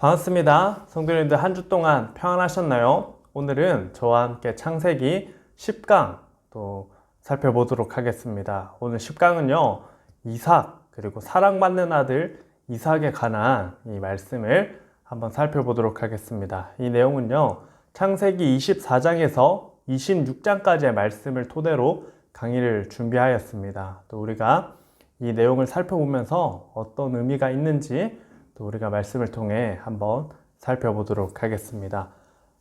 반갑습니다. 성도님들 한 주 동안 평안하셨나요? 오늘은 저와 함께 창세기 10강 또 살펴보도록 하겠습니다. 오늘 10강은요, 이삭, 그리고 사랑받는 아들 이삭에 관한 이 말씀을 한번 살펴보도록 하겠습니다. 이 내용은요, 창세기 24장에서 26장까지의 말씀을 토대로 강의를 준비하였습니다. 또 우리가 이 내용을 살펴보면서 어떤 의미가 있는지 또 우리가 말씀을 통해 한번 살펴보도록 하겠습니다.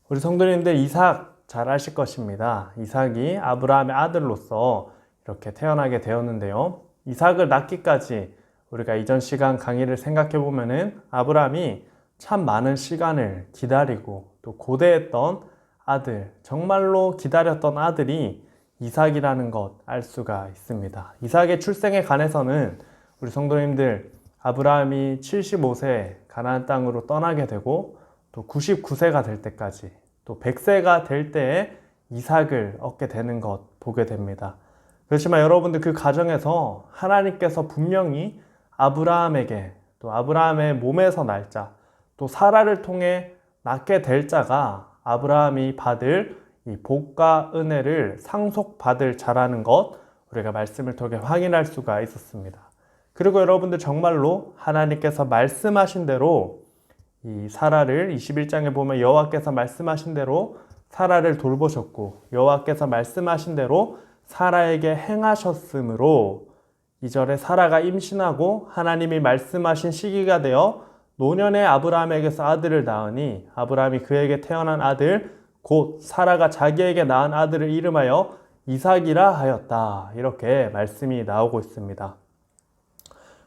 우리 성도님들 이삭 잘 아실 것입니다. 이삭이 아브라함의 아들로서 이렇게 태어나게 되었는데요. 이삭을 낳기까지 우리가 이전 시간 강의를 생각해 보면은 아브라함이 참 많은 시간을 기다리고 또 고대했던 아들, 정말로 기다렸던 아들이 이삭이라는 것 알 수가 있습니다. 이삭의 출생에 관해서는 우리 성도님들 아브라함이 75세 가나안 땅으로 떠나게 되고 또 99세가 될 때까지 또 100세가 될 때에 이삭을 얻게 되는 것 보게 됩니다. 그렇지만 여러분들 그 과정에서 하나님께서 분명히 아브라함에게 또 아브라함의 몸에서 날 자, 또 사라를 통해 낳게 될 자가 아브라함이 받을 이 복과 은혜를 상속받을 자라는 것 우리가 말씀을 통해 확인할 수가 있었습니다. 그리고 여러분들 정말로 하나님께서 말씀하신 대로 이 사라를 21장에 보면 여호와께서 말씀하신 대로 사라를 돌보셨고 여호와께서 말씀하신 대로 사라에게 행하셨으므로 이절에 사라가 임신하고 하나님이 말씀하신 시기가 되어 노년의 아브라함에게서 아들을 낳으니 아브라함이 그에게 태어난 아들 곧 사라가 자기에게 낳은 아들을 이름하여 이삭이라 하였다. 이렇게 말씀이 나오고 있습니다.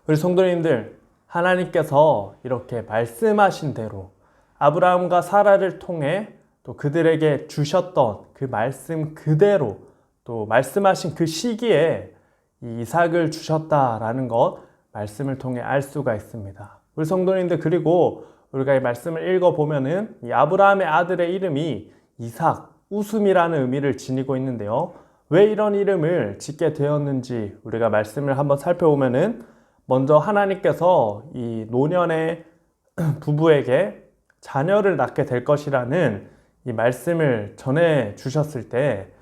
우리 성도님들 하나님께서 이렇게 말씀하신 대로 아브라함과 사라를 통해 또 그들에게 주셨던 그 말씀 그대로 또 말씀하신 그 시기에 이 이삭을 주셨다라는 것 말씀을 통해 알 수가 있습니다. 우리 성도님들 그리고 우리가 이 말씀을 읽어 보면은 이 아브라함의 아들의 이름이 이삭, 웃음이라는 의미를 지니고 있는데요. 왜 이런 이름을 짓게 되었는지 우리가 말씀을 한번 살펴보면은 먼저 하나님께서 이 노년의 부부에게 자녀를 낳게 될 것이라는 이 말씀을 전해 주셨을 때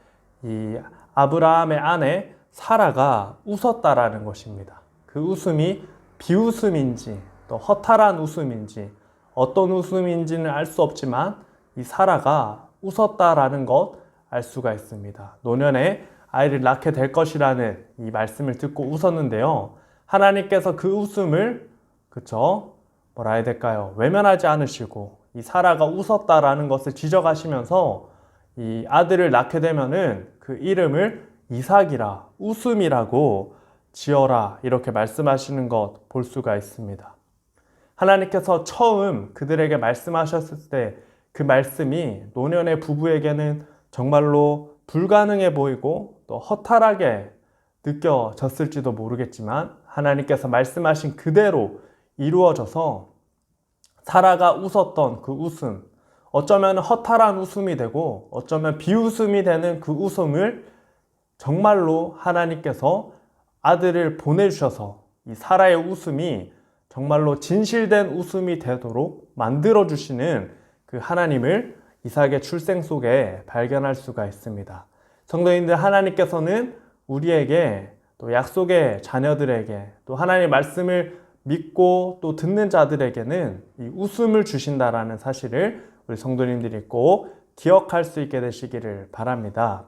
이 아브라함의 아내 사라가 웃었다라는 것입니다. 그 웃음이 비웃음인지 또 허탈한 웃음인지 어떤 웃음인지는 알 수 없지만 이 사라가 웃었다라는 것 알 수가 있습니다. 노년에 아이를 낳게 될 것이라는 이 말씀을 듣고 웃었는데요. 하나님께서 그 웃음을 그쵸 뭐라 해야 될까요? 외면하지 않으시고 이 사라가 웃었다라는 것을 지적하시면서 이 아들을 낳게 되면은 그 이름을 이삭이라 웃음이라고 지어라 이렇게 말씀하시는 것 볼 수가 있습니다. 하나님께서 처음 그들에게 말씀하셨을 때 그 말씀이 노년의 부부에게는 정말로 불가능해 보이고 또 허탈하게 느껴졌을지도 모르겠지만 하나님께서 말씀하신 그대로 이루어져서 사라가 웃었던 그 웃음, 어쩌면 허탈한 웃음이 되고 어쩌면 비웃음이 되는 그 웃음을 정말로 하나님께서 아들을 보내주셔서 이 사라의 웃음이 정말로 진실된 웃음이 되도록 만들어주시는 그 하나님을 이삭의 출생 속에 발견할 수가 있습니다. 성도님들 하나님께서는 우리에게 또 약속의 자녀들에게 또 하나님의 말씀을 믿고 또 듣는 자들에게는 이 웃음을 주신다라는 사실을 우리 성도님들이 꼭 기억할 수 있게 되시기를 바랍니다.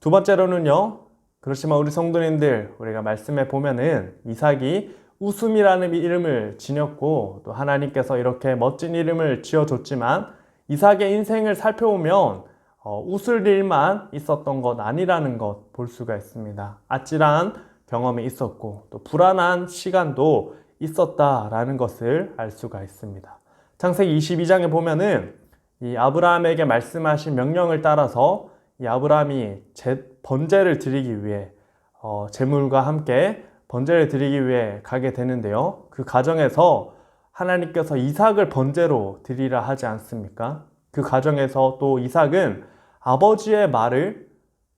두 번째로는요. 그렇지만 우리 성도님들 우리가 말씀에 보면은 이삭이 웃음이라는 이름을 지녔고 또 하나님께서 이렇게 멋진 이름을 지어줬지만 이삭의 인생을 살펴보면 어, 웃을 일만 있었던 것 아니라는 것 볼 수가 있습니다. 아찔한 경험이 있었고 또 불안한 시간도 있었다라는 것을 알 수가 있습니다. 창세기 22장에 보면은 이 아브라함에게 말씀하신 명령을 따라서 이 아브라함이 제, 번제를 드리기 위해 어, 제물과 함께 번제를 드리기 위해 가게 되는데요. 그 과정에서 하나님께서 이삭을 번제로 드리라 하지 않습니까? 그 과정에서 또 이삭은 아버지의 말을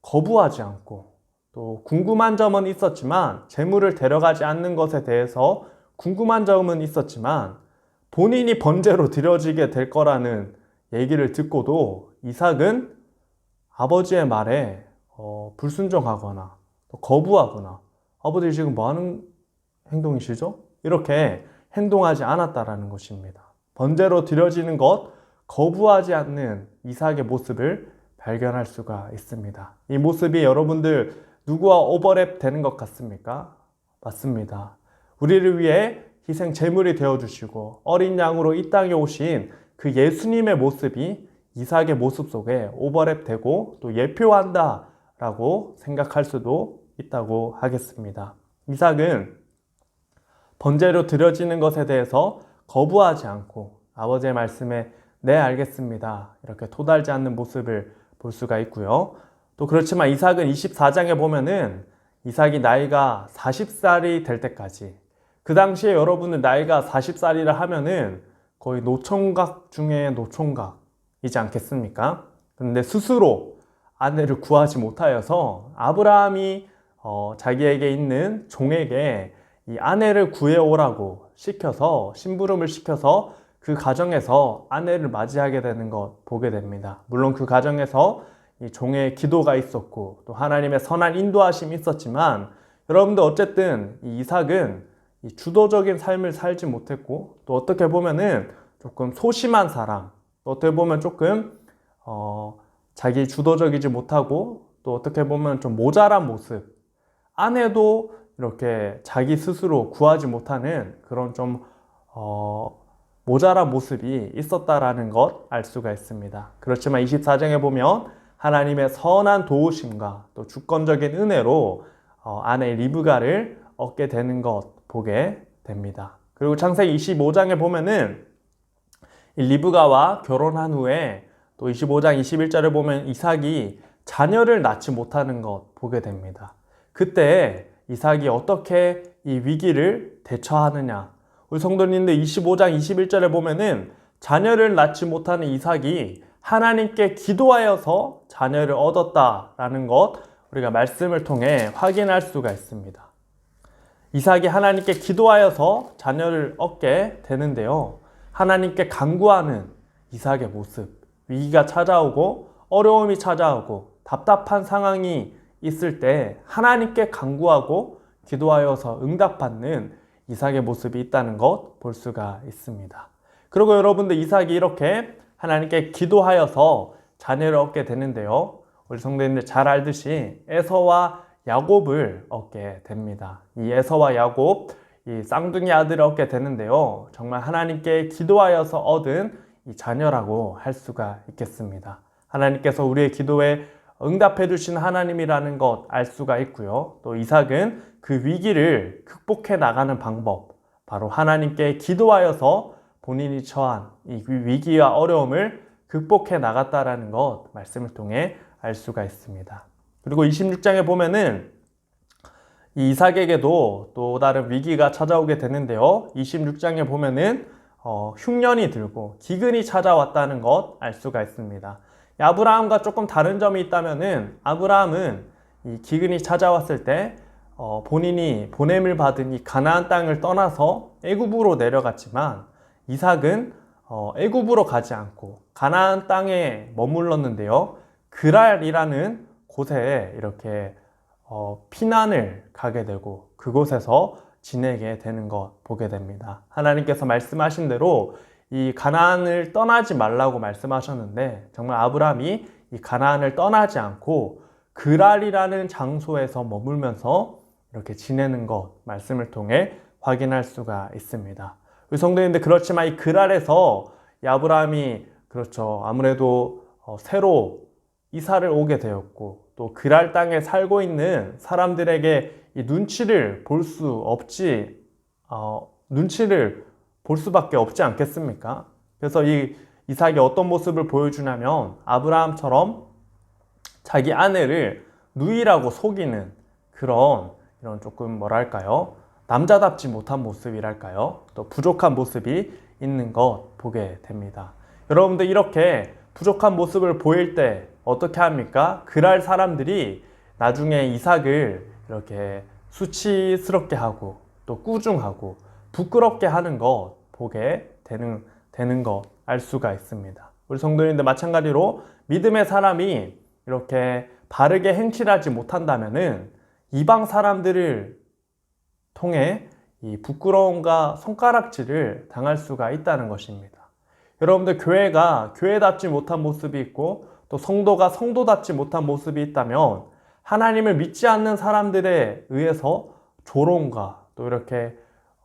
거부하지 않고 또 궁금한 점은 있었지만 재물을 데려가지 않는 것에 대해서 궁금한 점은 있었지만 본인이 번제로 드려지게 될 거라는 얘기를 듣고도 이삭은 아버지의 말에 어, 불순종하거나 또 거부하거나 아버지 지금 뭐 하는 행동이시죠? 이렇게 행동하지 않았다라는 것입니다. 번제로 드려지는 것 거부하지 않는 이삭의 모습을 발견할 수가 있습니다. 이 모습이 여러분들 누구와 오버랩 되는 것 같습니까? 맞습니다. 우리를 위해 희생 제물이 되어 주시고 어린 양으로 이 땅에 오신 그 예수님의 모습이 이삭의 모습 속에 오버랩 되고 또 예표한다라고 생각할 수도 있다고 하겠습니다. 이삭은 번제로 드려지는 것에 대해서 거부하지 않고 아버지의 말씀에 네 알겠습니다. 이렇게 토달지 않는 모습을 볼 수가 있고요. 또 그렇지만 이삭은 24장에 보면은 이삭이 나이가 40살이 될 때까지 그 당시에 여러분들 나이가 40살이라 하면은 거의 노총각 중에 노총각이지 않겠습니까? 그런데 스스로 아내를 구하지 못하여서 아브라함이 어, 자기에게 있는 종에게 이 아내를 구해오라고 시켜서 심부름을 시켜서 그 가정에서 아내를 맞이하게 되는 것 보게 됩니다. 물론 그 가정에서 이 종의 기도가 있었고 또 하나님의 선한 인도하심이 있었지만 여러분들 어쨌든 이 이삭은 이 주도적인 삶을 살지 못했고 또 어떻게 보면은 조금 소심한 사람 또 어떻게 보면 조금 어, 자기 주도적이지 못하고 또 어떻게 보면 좀 모자란 모습 아내도 이렇게 자기 스스로 구하지 못하는 그런 좀 어, 모자란 모습이 있었다라는 것 알 수가 있습니다. 그렇지만 24장에 보면 하나님의 선한 도우심과 또 주권적인 은혜로 어, 아내 리브가를 얻게 되는 것 보게 됩니다. 그리고 창세기 25장에 보면은 이 리브가와 결혼한 후에 또 25장 21절에 보면 이삭이 자녀를 낳지 못하는 것 보게 됩니다. 그때 이삭이 어떻게 이 위기를 대처하느냐. 우리 성도님들 25장 21절에 보면은 자녀를 낳지 못하는 이삭이 하나님께 기도하여서 자녀를 얻었다라는 것 우리가 말씀을 통해 확인할 수가 있습니다. 이삭이 하나님께 기도하여서 자녀를 얻게 되는데요. 하나님께 간구하는 이삭의 모습, 위기가 찾아오고 어려움이 찾아오고 답답한 상황이 있을 때 하나님께 간구하고 기도하여서 응답받는 이삭의 모습이 있다는 것 볼 수가 있습니다. 그리고 여러분들 이삭이 이렇게 하나님께 기도하여서 자녀를 얻게 되는데요. 우리 성도님들 잘 알듯이 에서와 야곱을 얻게 됩니다. 이 에서와 야곱, 이 쌍둥이 아들을 얻게 되는데요. 정말 하나님께 기도하여서 얻은 이 자녀라고 할 수가 있겠습니다. 하나님께서 우리의 기도에 응답해 주신 하나님이라는 것 알 수가 있고요. 또 이삭은 그 위기를 극복해 나가는 방법, 바로 하나님께 기도하여서 본인이 처한 이 위기와 어려움을 극복해 나갔다라는 것 말씀을 통해 알 수가 있습니다. 그리고 26장에 보면은 이 이삭에게도 또 다른 위기가 찾아오게 되는데요. 26장에 보면은 어, 흉년이 들고 기근이 찾아왔다는 것 알 수가 있습니다. 아브라함과 조금 다른 점이 있다면은 아브라함은 이 기근이 찾아왔을 때 어, 본인이 보냄을 받은 이 가나안 땅을 떠나서 애굽으로 내려갔지만 이삭은 어, 애굽으로 가지 않고 가나안 땅에 머물렀는데요. 그랄이라는 곳에 이렇게 어, 피난을 가게 되고 그곳에서 지내게 되는 것 보게 됩니다. 하나님께서 말씀하신 대로 이 가나안을 떠나지 말라고 말씀하셨는데 정말 아브라함이 이 가나안을 떠나지 않고 그랄이라는 장소에서 머물면서 이렇게 지내는 것 말씀을 통해 확인할 수가 있습니다. 성도님들 그렇지만 이 그랄에서 이 아브라함이 그렇죠 아무래도 어, 새로 이사를 오게 되었고 또 그랄 땅에 살고 있는 사람들에게 이 눈치를 볼 수 없지 어, 눈치를 볼 수밖에 없지 않겠습니까? 그래서 이 이삭이 어떤 모습을 보여주냐면 아브라함처럼 자기 아내를 누이라고 속이는 그런 이런 조금 뭐랄까요? 남자답지 못한 모습이랄까요? 또 부족한 모습이 있는 것 보게 됩니다. 여러분들 이렇게 부족한 모습을 보일 때 어떻게 합니까? 그랄 사람들이 나중에 이삭을 이렇게 수치스럽게 하고 또 꾸중하고 부끄럽게 하는 것 보게 되는, 되는 거 알 수가 있습니다. 우리 성도님들 마찬가지로 믿음의 사람이 이렇게 바르게 행실하지 못한다면은 이방 사람들을 통해 이 부끄러움과 손가락질을 당할 수가 있다는 것입니다. 여러분들 교회가 교회답지 못한 모습이 있고 또 성도가 성도답지 못한 모습이 있다면 하나님을 믿지 않는 사람들에 의해서 조롱과 또 이렇게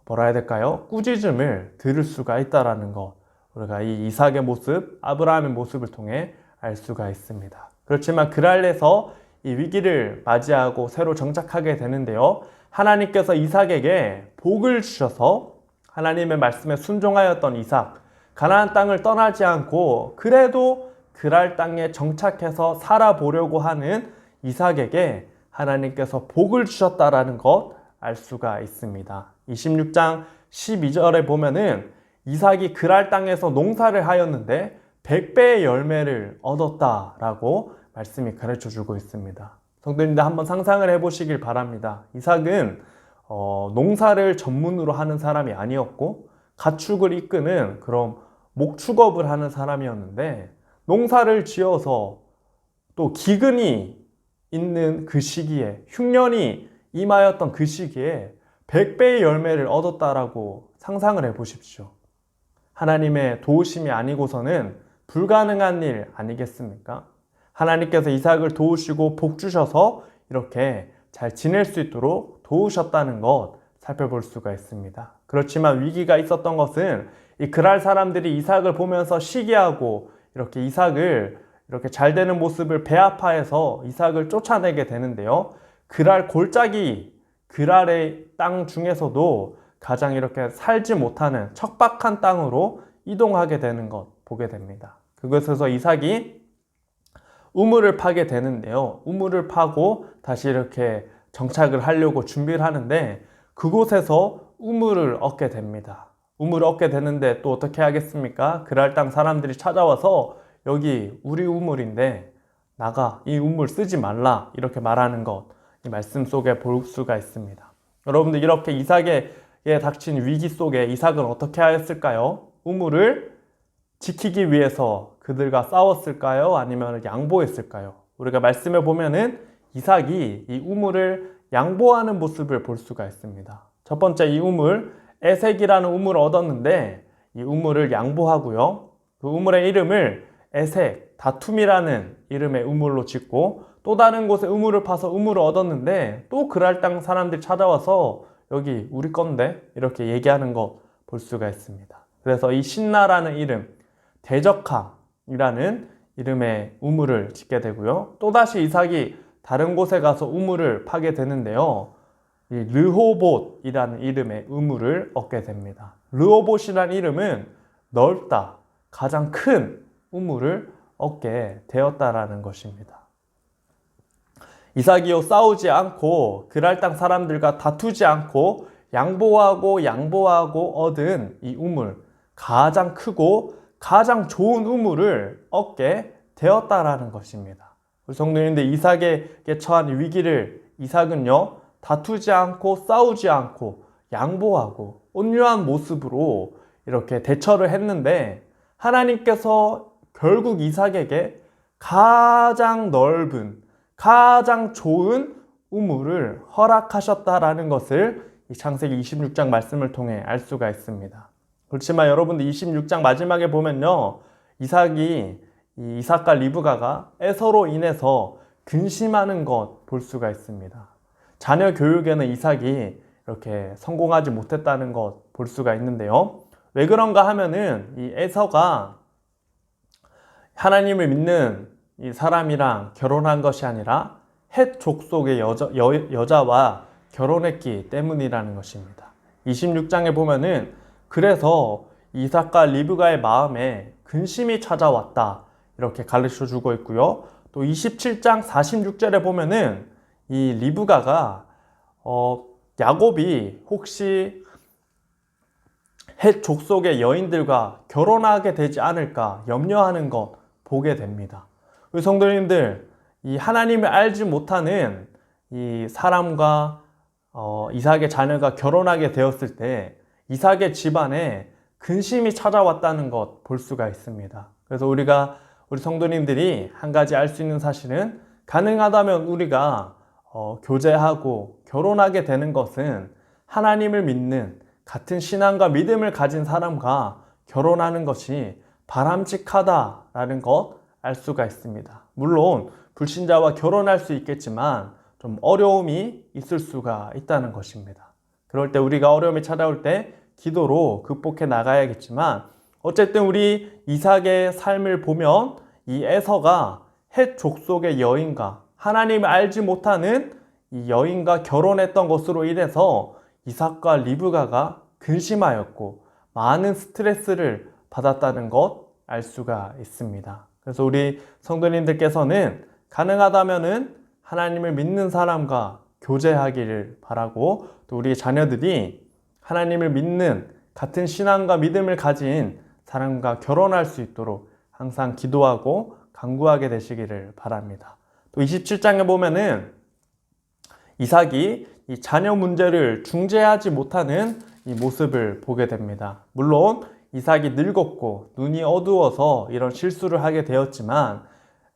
뭐라 해야 될까요? 꾸짖음을 들을 수가 있다라는 것. 우리가 이 이삭의 모습, 아브라함의 모습을 통해 알 수가 있습니다. 그렇지만 그랄에서 이 위기를 맞이하고 새로 정착하게 되는데요. 하나님께서 이삭에게 복을 주셔서 하나님의 말씀에 순종하였던 이삭, 가나안 땅을 떠나지 않고 그래도 그랄 땅에 정착해서 살아보려고 하는 이삭에게 하나님께서 복을 주셨다라는 것 알 수가 있습니다. 26장 12절에 보면은 이삭이 그랄 땅에서 농사를 하였는데 100배의 열매를 얻었다라고 말씀이 가르쳐 주고 있습니다. 성도님들 한번 상상을 해보시길 바랍니다. 이삭은 어, 농사를 전문으로 하는 사람이 아니었고 가축을 이끄는 그런 목축업을 하는 사람이었는데 농사를 지어서 또 기근이 있는 그 시기에 흉년이 임하였던 그 시기에 100배의 열매를 얻었다라고 상상을 해 보십시오. 하나님의 도우심이 아니고서는 불가능한 일 아니겠습니까? 하나님께서 이삭을 도우시고 복 주셔서 이렇게 잘 지낼 수 있도록 도우셨다는 것 살펴볼 수가 있습니다. 그렇지만 위기가 있었던 것은 이 그랄 사람들이 이삭을 보면서 시기하고 이렇게 이삭을 이렇게 잘 되는 모습을 배아파해서 이삭을 쫓아내게 되는데요. 그랄 골짜기 그랄의 땅 중에서도 가장 이렇게 살지 못하는 척박한 땅으로 이동하게 되는 것 보게 됩니다. 그것에서 이삭이 우물을 파게 되는데요. 우물을 파고 다시 이렇게 정착을 하려고 준비를 하는데 그곳에서 우물을 얻게 됩니다. 우물을 얻게 되는데 또 어떻게 하겠습니까? 그랄 땅 사람들이 찾아와서 여기 우리 우물인데 나가 이 우물 쓰지 말라 이렇게 말하는 것 이 말씀 속에 볼 수가 있습니다. 여러분들 이렇게 이삭에 닥친 위기 속에 이삭은 어떻게 하였을까요? 우물을 지키기 위해서 그들과 싸웠을까요? 아니면 양보했을까요? 우리가 말씀에 보면은 이삭이 이 우물을 양보하는 모습을 볼 수가 있습니다. 첫 번째 이 우물 에색이라는 우물을 얻었는데 이 우물을 양보하고요. 그 우물의 이름을 에색, 다툼이라는 이름의 우물로 짓고 또 다른 곳에 우물을 파서 우물을 얻었는데 또 그랄 땅 사람들이 찾아와서 여기 우리 건데 이렇게 얘기하는 거 볼 수가 있습니다. 그래서 이 신나라는 이름, 대적함이라는 이름의 우물을 짓게 되고요. 또다시 이삭이 다른 곳에 가서 우물을 파게 되는데요. 이 르호봇이라는 이름의 우물을 얻게 됩니다. 르호봇이라는 이름은 넓다, 가장 큰 우물을 얻게 되었다라는 것입니다. 이삭이요 싸우지 않고 그랄 땅 사람들과 다투지 않고 양보하고 양보하고 얻은 이 우물 가장 크고 가장 좋은 우물을 얻게 되었다라는 것입니다. 우리 성도님들 이삭에게 처한 위기를 이삭은요 다투지 않고 싸우지 않고 양보하고 온유한 모습으로 이렇게 대처를 했는데 하나님께서 결국 이삭에게 가장 넓은 가장 좋은 우물을 허락하셨다라는 것을 이 창세기 26장 말씀을 통해 알 수가 있습니다. 그렇지만 여러분들 26장 마지막에 보면요. 이삭이 이 이삭과 리브가가 에서로 인해서 근심하는 것 볼 수가 있습니다. 자녀 교육에는 이삭이 이렇게 성공하지 못했다는 것 볼 수가 있는데요. 왜 그런가 하면은 이 에서가 하나님을 믿는 이 사람이랑 결혼한 것이 아니라 헷 족속의 여자, 여, 여자와 결혼했기 때문이라는 것입니다. 26장에 보면은 그래서 이삭과 리브가의 마음에 근심이 찾아왔다. 이렇게 가르쳐 주고 있고요. 또 27장 46절에 보면은 이 리브가가 어, 야곱이 혹시 헷 족속의 여인들과 결혼하게 되지 않을까 염려하는 것 보게 됩니다. 우리 성도님들, 이 하나님을 알지 못하는 이 사람과 어, 이삭의 자녀가 결혼하게 되었을 때 이삭의 집안에 근심이 찾아왔다는 것 볼 수가 있습니다. 그래서 우리가 우리 성도님들이 한 가지 알 수 있는 사실은 가능하다면 우리가 어, 교제하고 결혼하게 되는 것은 하나님을 믿는 같은 신앙과 믿음을 가진 사람과 결혼하는 것이 바람직하다라는 것 알 수가 있습니다. 물론 불신자와 결혼할 수 있겠지만 좀 어려움이 있을 수가 있다는 것입니다. 그럴 때 우리가 어려움이 찾아올 때 기도로 극복해 나가야겠지만 어쨌든 우리 이삭의 삶을 보면 이 에서가 헷 족속의 여인과 하나님을 알지 못하는 이 여인과 결혼했던 것으로 인해서 이삭과 리브가가 근심하였고 많은 스트레스를 받았다는 것 알 수가 있습니다. 그래서 우리 성도님들께서는 가능하다면은 하나님을 믿는 사람과 교제하기를 바라고 또 우리 자녀들이 하나님을 믿는 같은 신앙과 믿음을 가진 사람과 결혼할 수 있도록 항상 기도하고 강구하게 되시기를 바랍니다. 또 27장에 보면은 이삭이 이 자녀 문제를 중재하지 못하는 이 모습을 보게 됩니다. 물론 이삭이 늙었고 눈이 어두워서 이런 실수를 하게 되었지만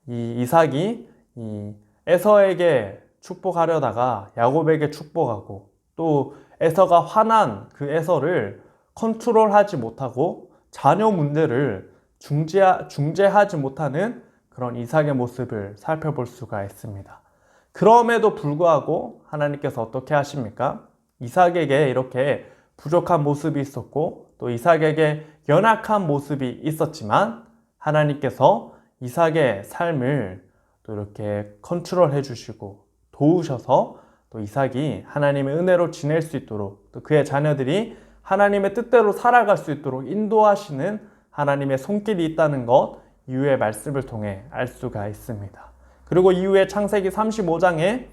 이 이삭이 이 에서에게 축복하려다가 야곱에게 축복하고 또 에서가 화난 그 에서를 컨트롤하지 못하고 자녀 문제를 중재, 중재하지 못하는 그런 이삭의 모습을 살펴볼 수가 있습니다. 그럼에도 불구하고 하나님께서 어떻게 하십니까? 이삭에게 이렇게 부족한 모습이 있었고 또 이삭에게 연약한 모습이 있었지만 하나님께서 이삭의 삶을 또 이렇게 컨트롤해 주시고 도우셔서 또 이삭이 하나님의 은혜로 지낼 수 있도록 또 그의 자녀들이 하나님의 뜻대로 살아갈 수 있도록 인도하시는 하나님의 손길이 있다는 것 이후의 말씀을 통해 알 수가 있습니다. 그리고 이후에 창세기 35장에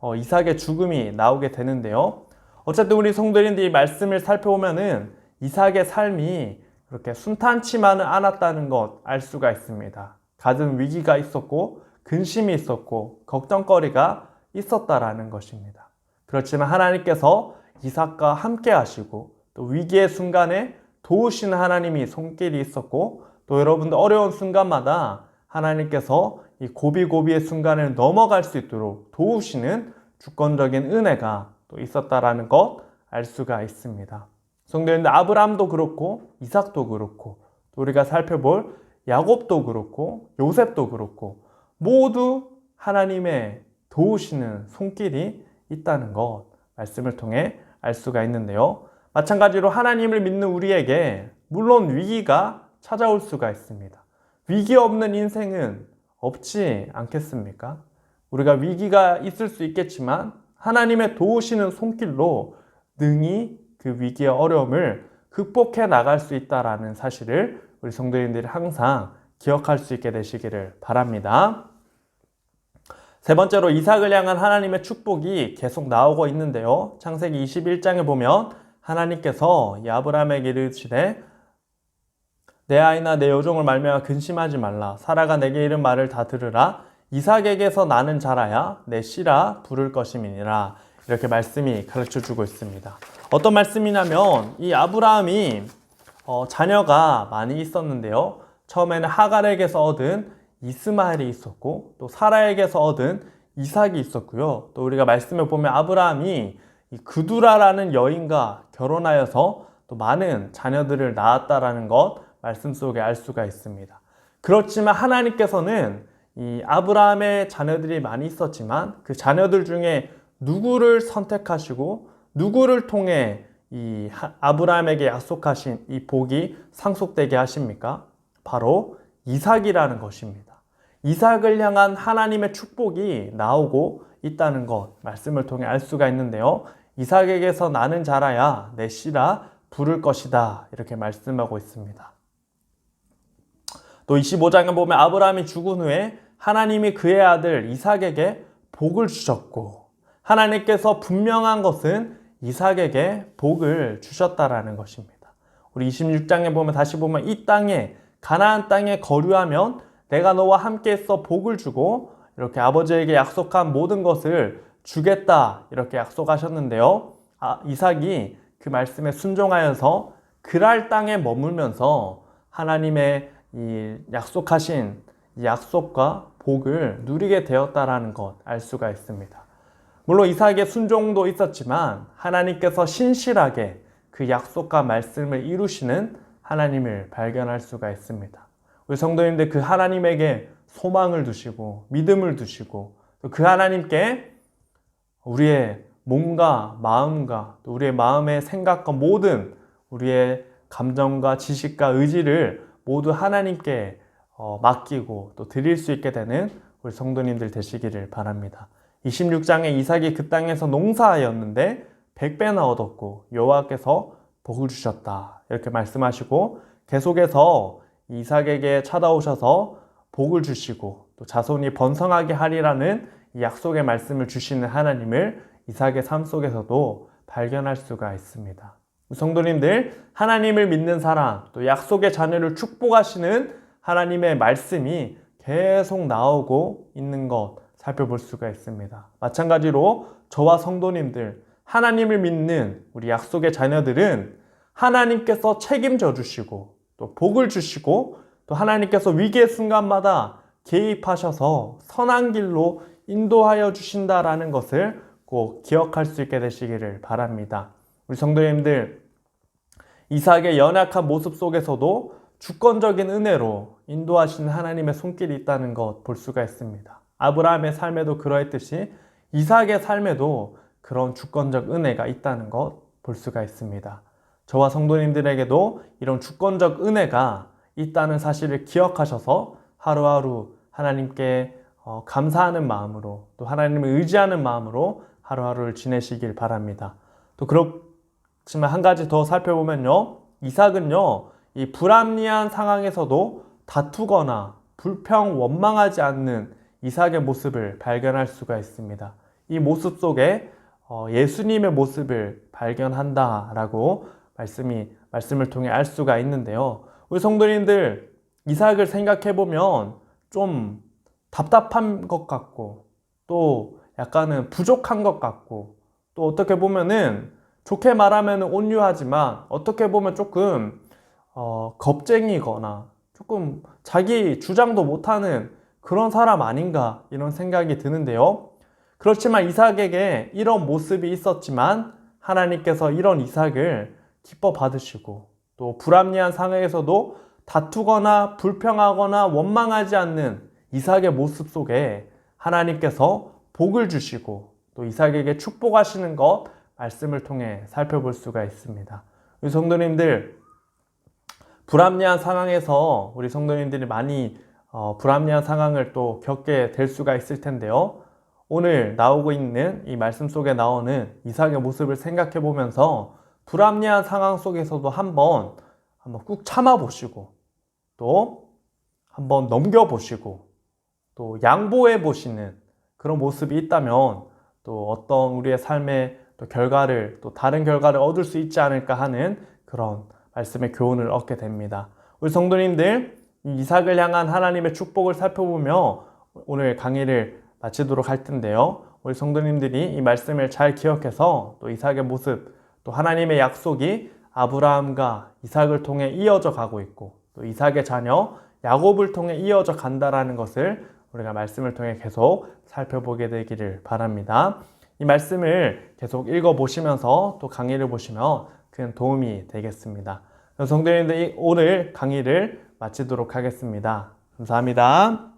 어, 이삭의 죽음이 나오게 되는데요. 어쨌든 우리 성도님들이 이 말씀을 살펴보면은 이삭의 삶이 그렇게 순탄치만은 않았다는 것 알 수가 있습니다. 가진 위기가 있었고 근심이 있었고 걱정거리가 있었다라는 것입니다. 그렇지만 하나님께서 이삭과 함께 하시고 또 위기의 순간에 도우시는 하나님이 손길이 있었고 또 여러분들 어려운 순간마다 하나님께서 이 고비고비의 순간을 넘어갈 수 있도록 도우시는 주권적인 은혜가 또 있었다라는 것 알 수가 있습니다. 성도님들 아브라함도 그렇고 이삭도 그렇고 또 우리가 살펴볼 야곱도 그렇고 요셉도 그렇고 모두 하나님의 도우시는 손길이 있다는 것 말씀을 통해 알 수가 있는데요. 마찬가지로 하나님을 믿는 우리에게 물론 위기가 찾아올 수가 있습니다. 위기 없는 인생은 없지 않겠습니까? 우리가 위기가 있을 수 있겠지만 하나님의 도우시는 손길로 능히 그 위기의 어려움을 극복해 나갈 수 있다라는 사실을 우리 성도님들이 항상 기억할 수 있게 되시기를 바랍니다. 세 번째로 이삭을 향한 하나님의 축복이 계속 나오고 있는데요. 창세기 21장에 보면 하나님께서 야브람에게 이르시되 내 아이나 내 여종을 말미암아 근심하지 말라 사라가 내게 이른 말을 다 들으라 이삭에게서 나는 자라야 내 씨라 부를 것임이니라 이렇게 말씀이 가르쳐 주고 있습니다. 어떤 말씀이냐면 이 아브라함이 어, 자녀가 많이 있었는데요. 처음에는 하갈에게서 얻은 이스마엘이 있었고 또 사라에게서 얻은 이삭이 있었고요. 또 우리가 말씀을 보면 아브라함이 이 그두라라는 여인과 결혼하여서 또 많은 자녀들을 낳았다라는 것 말씀 속에 알 수가 있습니다. 그렇지만 하나님께서는 이 아브라함의 자녀들이 많이 있었지만 그 자녀들 중에 누구를 선택하시고 누구를 통해 이 아브라함에게 약속하신 이 복이 상속되게 하십니까? 바로 이삭이라는 것입니다. 이삭을 향한 하나님의 축복이 나오고 있다는 것 말씀을 통해 알 수가 있는데요. 이삭에게서 나는 자라야 내 씨라 부를 것이다. 이렇게 말씀하고 있습니다. 또 25장에 보면 아브라함이 죽은 후에 하나님이 그의 아들 이삭에게 복을 주셨고 하나님께서 분명한 것은 이삭에게 복을 주셨다라는 것입니다. 우리 26장에 보면 다시 보면 이 땅에 가나안 땅에 거류하면 내가 너와 함께해서 복을 주고 이렇게 아버지에게 약속한 모든 것을 주겠다 이렇게 약속하셨는데요. 아, 이삭이 그 말씀에 순종하여서 그랄 땅에 머물면서 하나님의 이 약속하신 이 약속과 복을 누리게 되었다라는 것 알 수가 있습니다. 물론 이삭의 순종도 있었지만 하나님께서 신실하게 그 약속과 말씀을 이루시는 하나님을 발견할 수가 있습니다. 우리 성도님들 그 하나님에게 소망을 두시고 믿음을 두시고 또그 하나님께 우리의 몸과 마음과 또 우리의 마음의 생각과 모든 우리의 감정과 지식과 의지를 모두 하나님께 어, 맡기고 또 드릴 수 있게 되는 우리 성도님들 되시기를 바랍니다. 26장에 이삭이 그 땅에서 농사하였는데 100배나 얻었고 여호와께서 복을 주셨다. 이렇게 말씀하시고 계속해서 이삭에게 찾아오셔서 복을 주시고 또 자손이 번성하게 하리라는 이 약속의 말씀을 주시는 하나님을 이삭의 삶 속에서도 발견할 수가 있습니다. 성도님들, 하나님을 믿는 사람, 또 약속의 자녀를 축복하시는 하나님의 말씀이 계속 나오고 있는 것 살펴볼 수가 있습니다. 마찬가지로 저와 성도님들, 하나님을 믿는 우리 약속의 자녀들은 하나님께서 책임져 주시고 또 복을 주시고 또 하나님께서 위기의 순간마다 개입하셔서 선한 길로 인도하여 주신다라는 것을 꼭 기억할 수 있게 되시기를 바랍니다. 우리 성도님들, 이삭의 연약한 모습 속에서도 주권적인 은혜로 인도하시는 하나님의 손길이 있다는 것 볼 수가 있습니다. 아브라함의 삶에도 그러했듯이 이삭의 삶에도 그런 주권적 은혜가 있다는 것 볼 수가 있습니다. 저와 성도님들에게도 이런 주권적 은혜가 있다는 사실을 기억하셔서 하루하루 하나님께 어, 감사하는 마음으로 또 하나님을 의지하는 마음으로 하루하루를 지내시길 바랍니다. 또 그렇지만 한 가지 더 살펴보면요. 이삭은요. 이 불합리한 상황에서도 다투거나 불평 원망하지 않는 이삭의 모습을 발견할 수가 있습니다. 이 모습 속에 어, 예수님의 모습을 발견한다라고 말씀이 말씀을 통해 알 수가 있는데요. 우리 성도님들 이삭을 생각해 보면 좀 답답한 것 같고 또 약간은 부족한 것 같고 또 어떻게 보면은 좋게 말하면 온유하지만 어떻게 보면 조금 어, 겁쟁이거나 조금 자기 주장도 못하는 그런 사람 아닌가 이런 생각이 드는데요. 그렇지만 이삭에게 이런 모습이 있었지만 하나님께서 이런 이삭을 기뻐 받으시고 또 불합리한 상황에서도 다투거나 불평하거나 원망하지 않는 이삭의 모습 속에 하나님께서 복을 주시고 또 이삭에게 축복하시는 것 말씀을 통해 살펴볼 수가 있습니다. 우리 성도님들 불합리한 상황에서 우리 성도님들이 많이 어, 불합리한 상황을 또 겪게 될 수가 있을 텐데요. 오늘 나오고 있는 이 말씀 속에 나오는 이삭의 모습을 생각해 보면서 불합리한 상황 속에서도 한번 한번 꾹 참아 보시고 또 한번 넘겨 보시고 또 양보해 보시는 그런 모습이 있다면 또 어떤 우리의 삶의 또 결과를 또 다른 결과를 얻을 수 있지 않을까 하는 그런 말씀의 교훈을 얻게 됩니다. 우리 성도님들 이삭을 향한 하나님의 축복을 살펴보며 오늘 강의를 마치도록 할 텐데요. 우리 성도님들이 이 말씀을 잘 기억해서 또 이삭의 모습, 또 하나님의 약속이 아브라함과 이삭을 통해 이어져 가고 있고 또 이삭의 자녀 야곱을 통해 이어져 간다라는 것을 우리가 말씀을 통해 계속 살펴보게 되기를 바랍니다. 이 말씀을 계속 읽어 보시면서 또 강의를 보시면 큰 도움이 되겠습니다. 성도님들 오늘 강의를 마치도록 하겠습니다. 감사합니다.